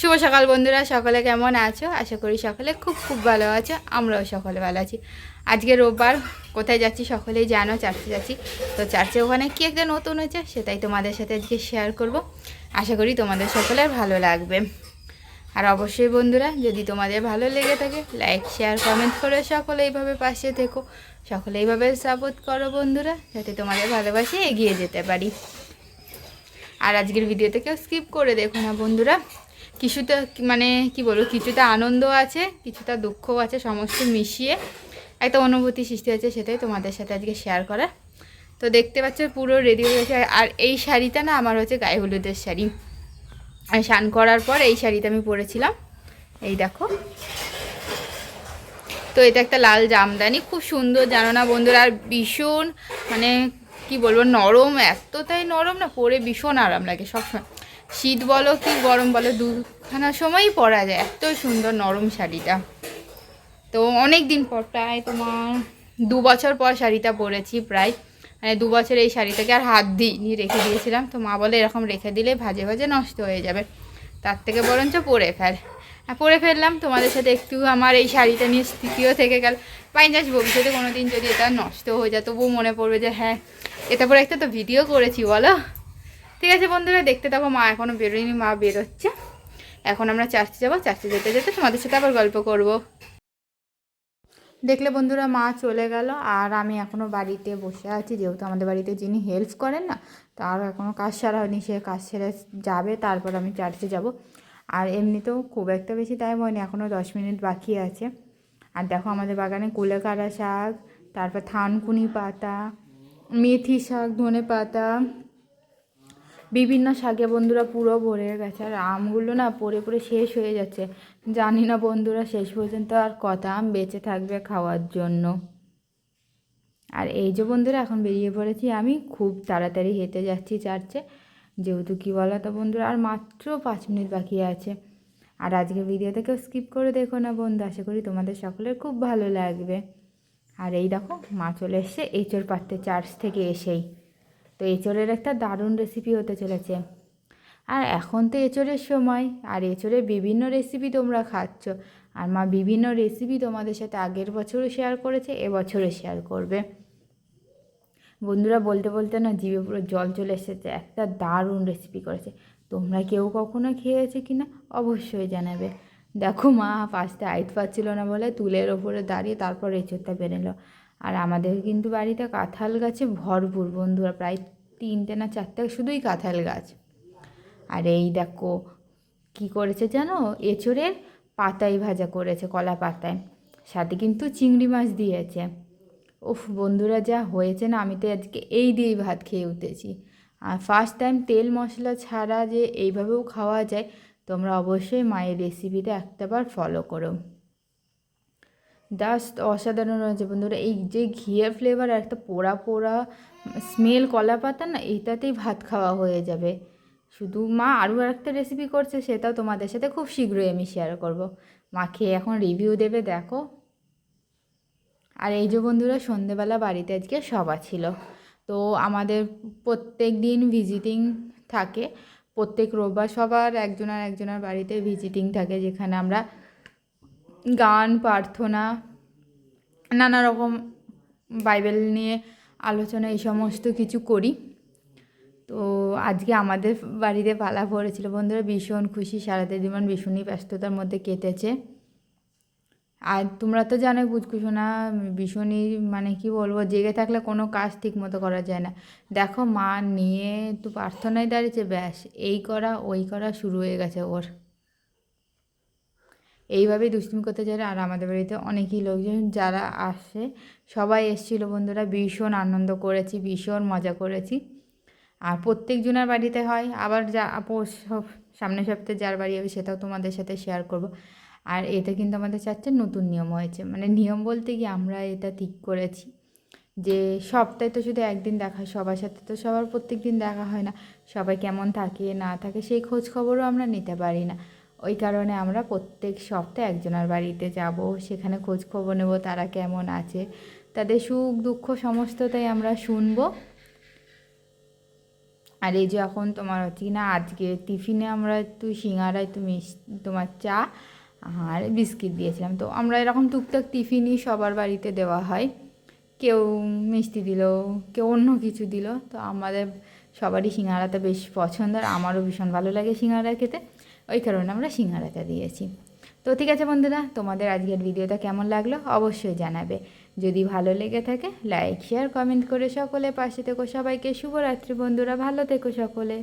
শুভ সকাল বন্ধুরা, সকলে কেমন আছো? আশা করি সকলে খুব খুব ভালো আছো, আমরাও সকলে ভালো আছি। আজকে রোববার, কোথায় যাচ্ছি সকলেই জানো, চার্চে যাচ্ছি। তো চার্চে ওখানে কি একটা নতুন হয়েছে সেটাই তোমাদের সাথে আজকে শেয়ার করব। আশা করি তোমাদের সকলের ভালো লাগবে। আর অবশ্যই বন্ধুরা, যদি তোমাদের ভালো লেগে থাকে লাইক শেয়ার কমেন্ট করে সকলে এইভাবে পাশে থেকো। সকলে এইভাবে সাপোর্ট করো বন্ধুরা, যাতে তোমাদের ভালোবাসে এগিয়ে যেতে পারি। আর আজকের ভিডিওতে কেউ স্কিপ করে দেখো না বন্ধুরা। কিছুটা মানে কি বলব, কিছুটা আনন্দ আছে, কিছুটা দুঃখও আছে সমস্ত মিশিয়ে। একটা অনুভূতি সৃষ্টি হয়েছে সেটাই তোমাদের সাথে আজকে শেয়ার করা তো দেখতে পাচ্ছ পুরো রেডি হয়ে গেছে। আর এই শাড়িটা না আমার হচ্ছে গায়ে হলুদের শাড়ি। আর স্নান করার পর এই শাড়িটা আমি পরেছিলাম। এই দেখো। তো এটা একটা লাল জামদানি। খুব সুন্দর, জানো না বন্ধুরা? আর ভীষণ মানে কি বলব, নরম। এতটাই নরম না, পরে ভীষণ আরাম লাগে সবসময়। শীত বলো কি গরম বলো, দুখানা সময়ই পরা যায়। এত সুন্দর নরম শাড়িটা। তো অনেক দিন পর, প্রায় তোমার দু বছর পর শাড়িটা পরেছি, প্রায়। মানে দু বছর এই শাড়িটাকে আর হাত দিইনি, রেখে দিয়েছিলাম। তো মা বলে এরকম রেখে দিলে ভাজে ভাজে নষ্ট হয়ে যাবে। তার থেকে বরঞ্চ পরে ফেল। পরে ফেললাম, তোমাদের সাথে একটু আমার এই শাড়িটা নিয়ে স্থিতিও থেকে গেল। যাস ভবিষ্যতে কোনো দিন যদি এটা নষ্ট হয়ে যায়, তবুও মনে পড়বে যে হ্যাঁ এটা পরে একটা তো ভিডিও করেছি, বলো। ঠিক আছে বন্ধুরা, দেখতে থাকো, মা এখনও বেরোয়নি, মা বেরোচ্ছে। এখন আমরা চার্চে যাব, চার্চে যেতে যেতে তোমাদের সাথে আবার গল্প করব। দেখলে বন্ধুরা, মা চলে গেল, আর আমি এখনও বাড়িতে বসে আছি, যেহেতু আমাদের বাড়িতে যিনি হেল্প করেন না, তার এখনও কাজ সারা হয়নি, সে কাজ সেরে যাবে, তারপর আমি চার্চে যাব। আর এমনিতেও খুব একটা বেশি টাইম হয়নি এখনও দশ মিনিট বাকি আছে। আর দেখো আমাদের বাগানে কুলেকাড়া শাক, তারপর থানকুনি পাতা, মেথি শাক ধনে পাতা বিভিন্ন শাকে বন্ধুরা পুরো ভরে গেছে। আর আমগুলো না পড়ে পড়ে শেষ হয়ে যাচ্ছে। জানি না বন্ধুরা শেষ পর্যন্ত আর কত আম বেঁচে থাকবে খাওয়ার জন্য। আর এই যে বন্ধুরা, এখন বেরিয়ে পড়েছি আমি। খুব তাড়াতাড়ি হেঁটে যাচ্ছি চার্চে। যেহেতু কী বলো তো বন্ধুরা, আর মাত্র পাঁচ মিনিট বাকি আছে। আর আজকে ভিডিওতে কেউ স্কিপ করে দেখো না বন্ধু আশা করি তোমাদের সকলের খুব ভালো লাগবে। আর এই দেখো, মা চলে এসছে, এইচোর পাড়তে চার্চ থেকে এসেই। তো এঁচড়ের একটা দারুণ রেসিপি হতে চলেছে। আর এখন তো এঁচড়ের সময়, আর এঁচড়ের বিভিন্ন রেসিপি তোমরা খাচ্ছ। আর মা বিভিন্ন রেসিপি তোমাদের সাথে আগের বছরও শেয়ার করেছে, এবছরও শেয়ার করবে। বন্ধুরা বলতে বলতে না জিভে পুরো জল চলে এসেছে, একটা দারুণ রেসিপি করেছে। তোমরা কেউ কখনো খেয়েছে কি না অবশ্যই জানাবে। দেখো মা পাশটা আইট পাচ্ছিল না বলে, তুলের ওপরে দাঁড়িয়ে তারপর এঁচড়টা বেরোলো। আর আমাদের কিন্তু বাড়িতে কাঁঠাল গাছে ভরপুর বন্ধুরা, প্রায় তিনটে না চারটে শুধুই কাঁঠাল গাছ। আর এই দেখো কি করেছে জানো? এঁচড়ের পাতায় ভাজা করেছে, কলা পাতায়। সাথে কিন্তু চিংড়ি মাছ দিয়েছে। উফ, বন্ধুরা যা হয়েছে না, আমি তো আজকে এই দিয়েই ভাত খেয়ে উঠেছি। আর ফার্স্ট টাইম তেল মশলা ছাড়া যে এইভাবেও খাওয়া যায়, তোমরা অবশ্যই মায়ের রেসিপিটা একটাবার ফলো করো। জাস্ট অসাধারণ রয়েছে বন্ধুরা। এই যে ঘিয়ের ফ্লেভার আর একটা পোড়া পোড়া স্মেল কলা পাতা না, এইটাতেই ভাত খাওয়া হয়ে যাবে। শুধু মা আরও একটা রেসিপি করছে, সেটাও তোমাদের সাথে খুব শীঘ্রই আমি শেয়ার করব। মা খেয়ে এখন রিভিউ দেবে, দেখো। আর এই যে বন্ধুরা, সন্ধেবেলা বাড়িতে আজকে সভা ছিল। তো আমাদের প্রত্যেক দিন ভিজিটিং থাকে। প্রত্যেক রোববার সবার একজনের একজনের বাড়িতে ভিজিটিং থাকে, যেখানে আমরা গান, প্রার্থনা, নানা রকম বাইবেল নিয়ে আলোচনা, এই সমস্ত কিছু করি। তো আজকে আমাদের বাড়িতে পালা পড়েছিল বন্ধুরা, ভীষণ খুশি। সারাতে জীবন ভীষণই ব্যস্ততার মধ্যে কেটেছে। আর তোমরা তো জানোই বুঝকুশো না ভীষণই মানে কি বলব, জেগে থাকলে কোনো কাজ ঠিক মতো করা যায় না। দেখো মা নিয়ে তো প্রার্থনায় দাঁড়িয়েছে, ব্যাস, এই করা, ওই করা শুরু হয়ে গেছে ওর। এইভাবেই দুষ্টুমি করতে চাই আর আমাদের বাড়িতে অনেকই লোকজন যারা আসে, সবাই এসেছিল বন্ধুরা, ভীষণ আনন্দ করেছি, ভীষণ মজা করেছি। আর প্রত্যেকজনের বাড়িতে হয়, আবার যা সব সামনের সপ্তাহে যার বাড়ি হবে সেটাও তোমাদের সাথে শেয়ার করব। আর এটা কিন্তু আমাদের চারটে নতুন নিয়ম হয়েছে মানে নিয়ম বলতে কি আমরা এটা ঠিক করেছি, যে সপ্তাহে তো শুধু একদিন দেখা হয়, সবার সাথে তো সবার প্রত্যেক দিন দেখা হয় না, সবাই কেমন থাকে, না থাকে সেই খোঁজ খবরও আমরা নিতে পারি না। ওই কারণে আমরা প্রত্যেক সপ্তাহে একজনের বাড়িতে যাব, সেখানে খোঁজ খবর নেব, তারা কেমন আছে। তাদের সুখ দুঃখ সমস্তটাই আমরা শুনব। আর এই যে এখন তোমার হচ্ছে না, আজকে টিফিনে আমরা একটু সিঙ্গারা একটু মিষ্টি তোমার চা আর বিস্কিট দিয়েছিলাম। তো আমরা এরকম টুকটাক টিফিনই সবার বাড়িতে দেওয়া হয়। কেউ মিষ্টি দিল, কেউ অন্য কিছু দিল। তো আমাদের সবারই সিঙ্গারাটা বেশ পছন্দ, আর আমারও ভীষণ ভালো লাগে সিঙ্গারা খেতে। ওই কারণে আমরা সিঙ্গারাটা দিয়েছি। তো ঠিক আছে বন্ধুরা, তোমাদের আজকের ভিডিওটা কেমন লাগল অবশ্যই জানাবে। যদি ভালো লেগে থাকে লাইক শেয়ার কমেন্ট করে সকলে পাশে থেকো। সবাইকে শুভরাত্রি বন্ধুরা, ভালো থেকো সকলে।